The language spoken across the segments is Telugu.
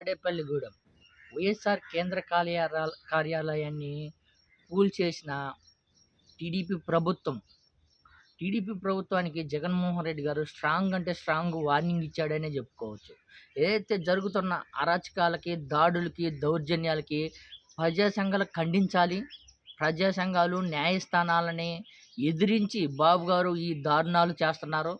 తాడేపల్లిగూడెం వైఎస్ఆర్ కేంద్ర కార్యాల కార్యాలయాన్ని కూల్చేసిన టీడీపీ ప్రభుత్వం. టీడీపీ ప్రభుత్వానికి జగన్మోహన్ రెడ్డి గారు స్ట్రాంగ్ అంటే స్ట్రాంగ్ వార్నింగ్ ఇచ్చాడనే చెప్పుకోవచ్చు. ఏదైతే జరుగుతున్న అరాచకాలకి దాడులకి దౌర్జన్యాలకి ప్రజా సంఘాలు ఖండించాలి ప్రజా సంఘాలు న్యాయస్థానాలని ఎదిరించి బాబు గారు ఈ దారుణాలు చేస్తున్నారు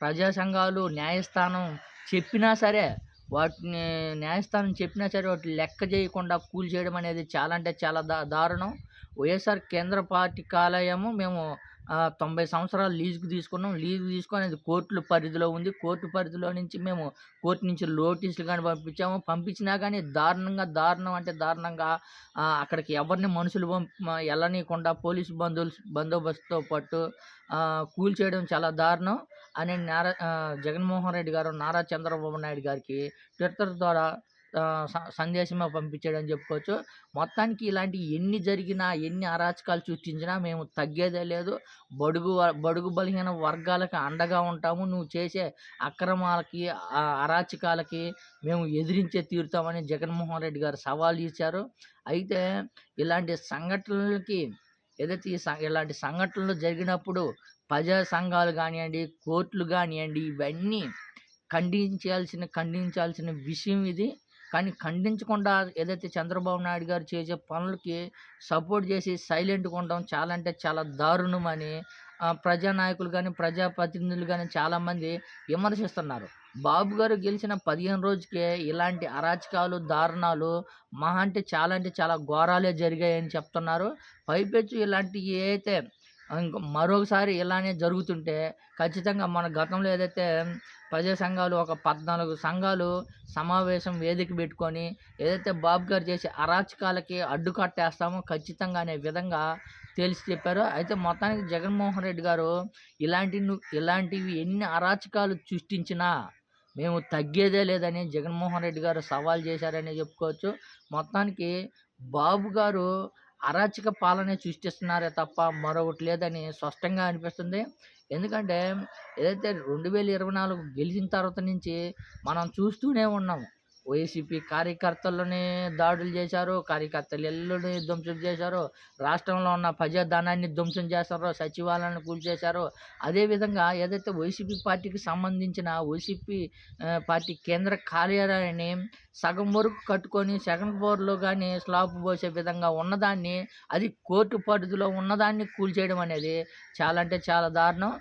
ప్రజా సంఘాలు న్యాయస్థానం చెప్పినా సరే వాటిని న్యాయస్థానం చెప్పినా సరే వాటిని లెక్క చేయకుండా కూల్ చేయడం అనేది చాలా అంటే చాలా దా దారుణం. వైఎస్ఆర్ కేంద్ర పార్టీ కాలేయము మేము తొంభై సంవత్సరాలు లీజుకు తీసుకున్నాం. లీజు తీసుకొని అది కోర్టుల పరిధిలో ఉంది. కోర్టు పరిధిలో నుంచి మేము కోర్టు నుంచి నోటీసులు కానీ పంపించాము. పంపించినా కానీ దారుణంగా దారుణం అంటే దారుణంగా అక్కడికి ఎవరిని మనుషులు వెళ్ళనీయకుండా పోలీసు బంధువులు బందోబస్తుతో పాటు కూల్ చేయడం చాలా దారుణం అని నారా జగన్మోహన్ రెడ్డి గారు నారా చంద్రబాబు నాయుడు గారికి ట్విట్టర్ ద్వారా సందేశమే పంపించాడని చెప్పుకోవచ్చు. మొత్తానికి ఇలాంటి ఎన్ని జరిగినా ఎన్ని అరాచకాలు సృష్టించినా మేము తగ్గేదే లేదు. బడుగు బడుగు బలహీన వర్గాలకి అండగా ఉంటాము. నువ్వు చేసే అక్రమాలకి అరాచకాలకి మేము ఎదిరించే తీరుతామని జగన్మోహన్ రెడ్డి గారు సవాల్ ఇచ్చారు అయితే ఇలాంటి సంఘటనలకి ఏదైతే ఈ ఇలాంటి సంఘటనలు జరిగినప్పుడు ప్రజా సంఘాలు కానివ్వండి కోర్టులు కానివ్వండి ఇవన్నీ ఖండించాల్సిన ఖండించాల్సిన విషయం ఇది. కానీ ఖండించకుండా ఏదైతే చంద్రబాబు నాయుడు గారు చేసే పనులకి సపోర్ట్ చేసి సైలెంట్గా ఉండడం చాలా అంటే చాలా దారుణమని ప్రజానాయకులు కానీ ప్రజాప్రతినిధులు కానీ చాలామంది విమర్శిస్తున్నారు. బాబు గారు గెలిచిన పదిహేను రోజుకే ఇలాంటి అరాచకాలు దారుణాలు మహా అంటే చాలా అంటే చాలా ఘోరాలే జరిగాయని చెప్తున్నారు. పైపెచ్చు ఇలాంటివి అయితే మరొకసారి ఇలానే జరుగుతుంటే ఖచ్చితంగా మన గతంలో ఏదైతే ప్రజా సంఘాలు ఒక పద్నాలుగు సంఘాలు సమావేశం వేదిక పెట్టుకొని ఏదైతే బాబు గారు చేసే అరాచకాలకి అడ్డుకట్టేస్తామో ఖచ్చితంగా అనే విధంగా తేల్చి చెప్పారు. అయితే మొత్తానికి జగన్మోహన్ రెడ్డి గారు ఇలాంటి ఇలాంటివి ఎన్ని అరాచకాలు సృష్టించినా మేము తగ్గేదే లేదని జగన్మోహన్ రెడ్డి గారు సవాల్ చేశారని చెప్పుకోవచ్చు. మొత్తానికి బాబు గారు అరాచక పాలనే సృష్టిస్తున్నారే తప్ప మరొకటి లేదని స్పష్టంగా అనిపిస్తుంది. ఎందుకంటే ఏదైతే రెండు వేల ఇరవై నాలుగు గెలిచిన తర్వాత నుంచి మనం చూస్తూనే ఉన్నాము వైసీపీ కార్యకర్తలని దాడులు చేశారు కార్యకర్తలు ఇల్లుని ధ్వంసం చేశారు రాష్ట్రంలో ఉన్న ప్రజాధనాన్ని ధ్వంసం చేశారో సచివాలయాన్ని కూల్చేశారు. అదేవిధంగా ఏదైతే వైసీపీ పార్టీకి సంబంధించిన వైసీపీ పార్టీ కేంద్ర కార్యాలయాన్ని సగం వరకు కట్టుకొని సెకండ్ ఫ్లోర్లో కానీ స్లాబ్ పోసే విధంగా ఉన్నదాన్ని అది కోర్టు పరిధిలో ఉన్నదాన్ని కూల్చేయడం అనేది చాలా అంటే చాలా దారుణం.